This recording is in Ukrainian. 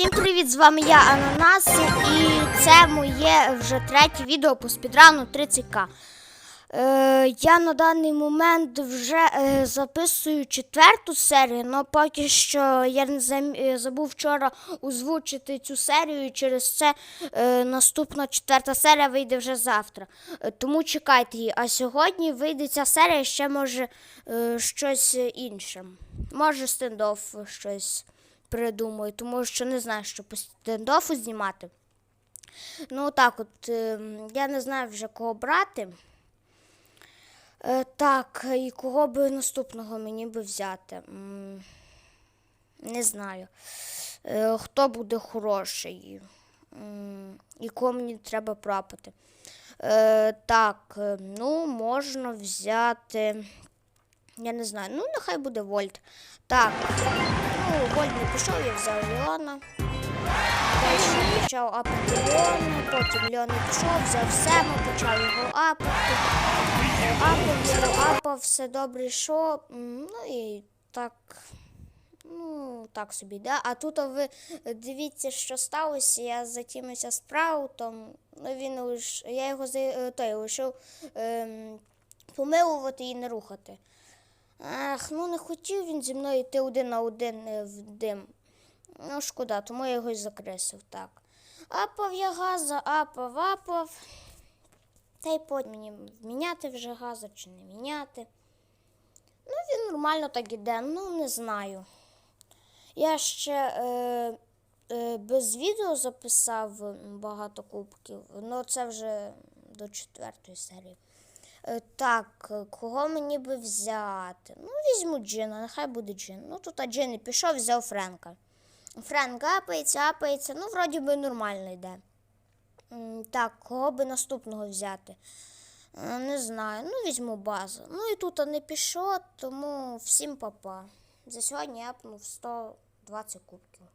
Всім привіт! З вами я Ананас, і це моє вже третє відео по спідрану 30к. Е, я на даний момент вже е, записую четверту серію, але поки що я не зам- е, забув вчора озвучити цю серію, і через це е, наступна четверта серія вийде вже завтра. Е, тому чекайте її. А сьогодні вийде ця серія ще може е, щось інше. Може стендоф щось придумаю, тому що не знаю, що по стендофу знімати. Ну так, от е, я не знаю вже кого брати. Е, так, і кого би наступного мені би взяти? Не знаю. Е, хто буде хороший? І кого мені треба прапати? Е, так, ну, можна взяти. Я не знаю. Ну, нехай буде Вольт. Так. Ну, Вольт не пішов, я взяв Леона. Далі почав апати Леона, потім Леон пішов, взяв Сема, почав його апати. Апав, його апав, все добре йшло. Ну і так. Ну, так собі, да. А тут ви дивіться, що сталося. Я затімився спраутом. Ну, він лиш, я його е, той, лишив ем, помилувати і не рухати. Ах, ну не хотів він зі мною йти один на один е, в дим. Ну, шкода, тому я його й закресив так. Апав я газа, апав, апав. Та й потім мені міняти вже газа чи не міняти. Ну, він нормально так іде, ну не знаю. Я ще е, е, без відео записав багато кубків, ну це вже до четвертої серії. Е, Так, е, кого мені би взяти? Ну, візьму Джина, нехай буде Джин. Ну, тут Джин і пішов, взяв Френка. Френк апається, апається, ну, вроді би нормально йде. Так, кого би наступного взяти? Е, Не знаю. Ну, візьму базу. Ну і тут не пішов, тому всім папа. За сьогодні я апнув 120 кубків.